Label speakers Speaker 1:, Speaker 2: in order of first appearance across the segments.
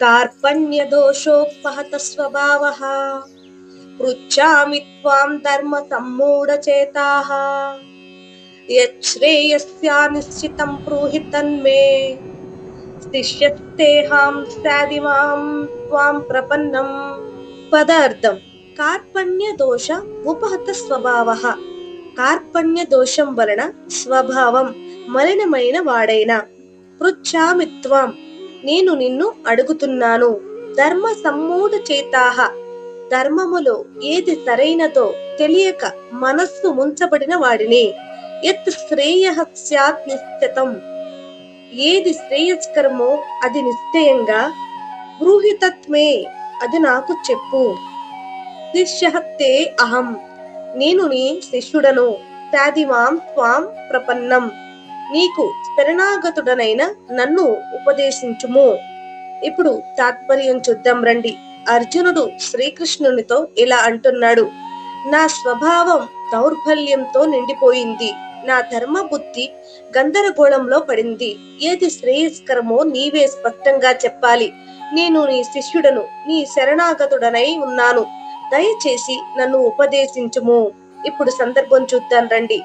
Speaker 1: కార్పణ్యదోషోపహత స్వభావ పృచ్ఛామి త్వాం ధర్మ సమ్మూఢచేతాః యచ్ఛ్రేయస్యా నిశ్చితం బ్రూహి తన్మే శిష్యస్తేహాం సాదిమాం త్వాం ప్రపన్నం పదార్థం కార్పణ్య దోష ఉపహత స్వభావ కార్పణ్య దోషం వలన స్వభావం మలినమైన వాడైన పృచ్ఛామిత్వం నేను నిన్ను అడుగుతున్నాను. ధర్మ సమ్మూఢ చేతాహ. ధర్మములో ఏది సరైనదో తెలియక మనస్సు ముంచబడిన వాడిని. ఎత్ శ్రేయ స్యాత్ నిశ్చితం. ఏది శ్రేయస్కరమో అది నిశ్చయంగా. గృహితత్మే అది నాకు చెప్పు. శిష్యహత్తే అహం. నేను నీ శిష్యుడను. సాదిమాం త్వాం ప్రపన్నం. నీకు శరణాగతుడనైన నన్ను ఉపదేశించుము. ఇప్పుడు తాత్పర్యం చూద్దాం రండి. అర్జునుడు శ్రీకృష్ణునితో ఇలా అంటున్నాడు. నా స్వభావం దౌర్బల్యంతో నిండిపోయింది. నా ధర్మ బుద్ధి గందరగోళంలో పడింది. ఏది శ్రేయస్కరమో నీవే స్పష్టంగా చెప్పాలి. నేను నీ శిష్యుడను నీ శరణాగతుడనై ఉన్నాను. దయచేసి నన్ను ఉపదేశించుము. ఇప్పుడు సందర్భం చూద్దాం రండి.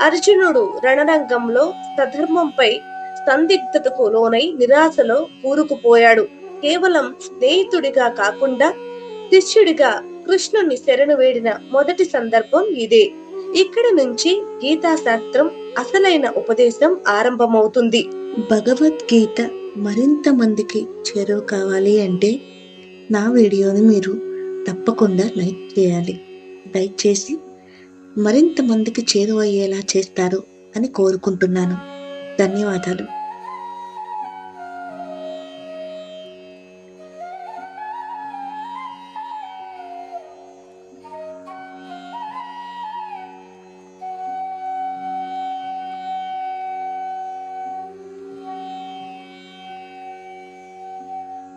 Speaker 1: అర్జునుడు రణరంగంలో సధర్మంపై సందిగ్ధతకు లోనై నిరాశలో కూరుకుపోయాడు. కేవలం స్నేహితుడిగా కాకుండా శిష్యుడిగా కృష్ణుని శరణు వేడిన మొదటి సందర్భం ఇదే. ఇక్కడ నుంచి గీతాశాస్త్రం అసలైన ఉపదేశం ఆరంభమవుతుంది.
Speaker 2: భగవద్గీత మరింత మందికి చేరువ కావాలి అంటే నా వీడియోని మీరు తప్పకుండా లైక్ చేయాలి. లైక్ చేసి మరింత మందికి చేరువయ్యేలా చేస్తారు అని కోరుకుంటున్నాను. ధన్యవాదాలు.